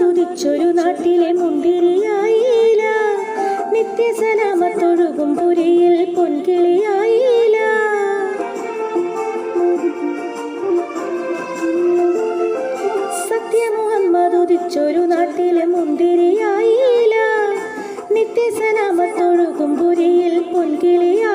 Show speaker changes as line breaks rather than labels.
തുതിച്ചൊരു നാട്ടിലെ മുന്തിരിയായില്ല. നിത്യസലാമത്തൊഴുകും പുരിയിൽ പൊൻകിളിയായില്ല. സത്യമുഹമ്മദ് ഉദിച്ചൊരു നാട്ടിലെ മുന്തിരിയായില്ല. നിത്യസലാമത്തൊഴുകും പുരിയിൽ പൊൻകിളിയായി